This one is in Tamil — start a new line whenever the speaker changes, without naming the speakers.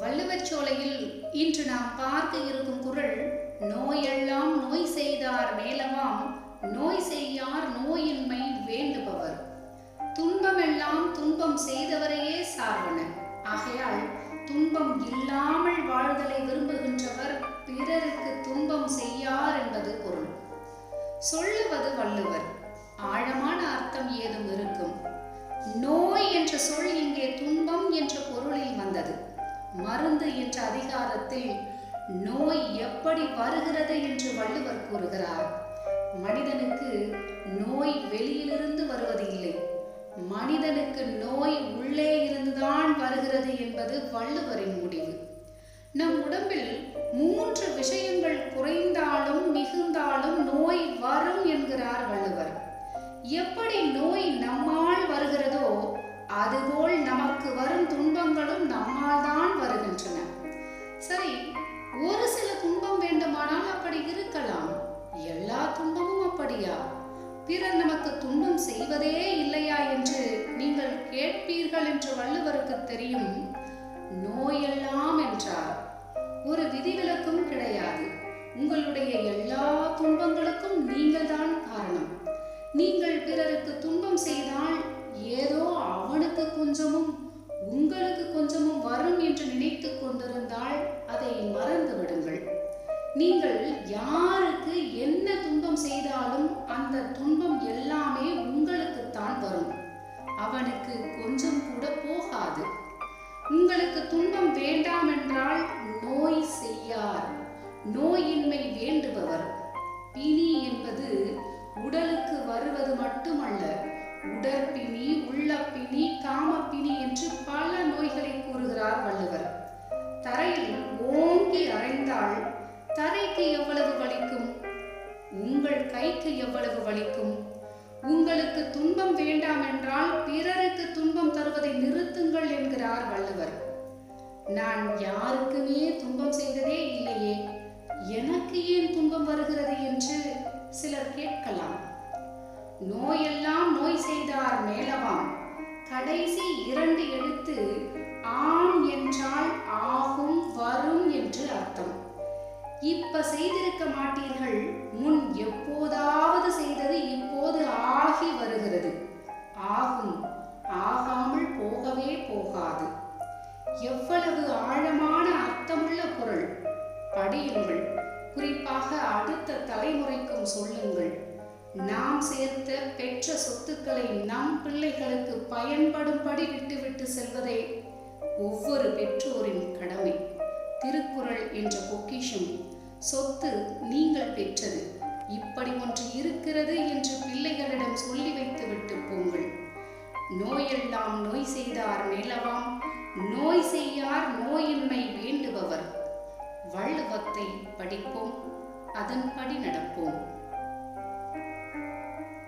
வள்ளுவர் சோலையில் இன்று நாம் பார்க்க இருக்கும் குரல் நோயெல்லாம் நோய் செய்தார் மேலவாம் நோய் செய்யார் நோயின்மை வேண்டுபவர். துன்பமெல்லாம் துன்பம் செய்தவரையே சார்வன ஆகையால் துன்பம் இல்லாமல் வாழ்தலை விரும்புகின்றவர் பிறருக்கு துன்பம் செய்யார் என்பது பொருள். சொல்லுவது வள்ளுவர். ஆழமான அர்த்தம் ஏதும் இருக்கும். நோய் என்ற சொல் இங்கே துன்பம் என்ற பொருளில் வந்தது மருந்து என்ற அதிகாரத்தில் நோய் எப்படி வருகிறது என்று வள்ளுவர் கூறுகிறார். மனிதனுக்கு நோய் வெளியிலிருந்து வருவது இல்லை மனிதனுக்கு நோய் உள்ளே இருந்துதான் வருகிறது என்பது வள்ளுவரின் முடிவு. நம் உடம்பில் மூன்று விஷயங்கள் குறைந்தாலும் மிகுந்தாலும் நோய் வரும் என்கிறார் வள்ளுவர். எப்படி நோய் நம்ம கேட்பீர்கள் என்று வள்ளுவருக்கு தெரியும் நோயெல்லாம் என்றார். ஒரு விதிவிலக்கும் கிடையாது. உங்களுடைய எல்லா துன்பங்களுக்கும் நீங்கள்தான் காரணம். நீங்கள் பிறருக்கு துன்பம் செய்தால் ஏதோ அவனுக்கு கொஞ்சமும் உங்களுக்கு கொஞ்சமும் வரும் என்று நினைத்து கொண்டிருந்தால் அதை மறந்து விடுங்கள். நீங்கள் யாருக்கு என்ன துன்பம் செய்தாலும் அந்த துன்பம் அவனுக்கு கொஞ்சம் கூட போகாது. உங்களுக்கு துன்பம் வேண்டாம் என்றால் நோய் செய்யார். நோயின்மை வேண்டுபவர். பிணி என்பது உடலுக்கு வருவது மட்டுமல்ல உடற்பிணி உள்ளப்பிணி காமப்பிணி என்று பல நோய்களை கூறுகிறார் வள்ளுவர். தரையில் ஓங்கி அறைந்தால் தரைக்கு எவ்வளவு வலிக்கும்? உங்கள் கைக்கு எவ்வளவு வலிக்கும்? உங்களுக்கு துன்பம் வேண்டாம் என்றால் பிறருக்கு துன்பம் தருவதை நிறுத்துங்கள் என்கிறார் வள்ளுவர். நான் யாருக்குமே துன்பம் செய்ததே இல்லையே. எனக்கு ஏன் துன்பம் வருகிறது என்று சிலர் கேட்கலாம். நோயெல்லாம் நோய் செய்தார் மேலவாம். கடைசி இப்ப செய்திருக்க மாட்டீர்கள் முன் எப்போதாவது செய்தது இப்போது ஆகி வருகிறது. ஆகும் ஆகாமல் போகவே போகாது. எவ்வளவு ஆழமான அர்த்தமுள்ள பொருள் படியுங்கள் குறிப்பாக அடுத்த தலைமுறைக்கும் சொல்லுங்கள். நாம் சேர்த்த பெற்ற சொத்துக்களை நம் பிள்ளைகளுக்கு பயன்படும்படி விட்டுவிட்டு செல்வதை என்ற பொக்கிஷம். சொத்து நீங்கள் பெற்றது. இப்படி ஒன்று இருக்கிறது என்று பிள்ளைகளிடம் சொல்லி வைத்து விட்டு போங்கள். நோயெல்லாம் நோய் செய்தார் நிலவாம் நோய் செய்யார் நோயின்மை வேண்டுபவர். வள்ளுவத்தை படிப்போம். அதன்படி நடப்போம்.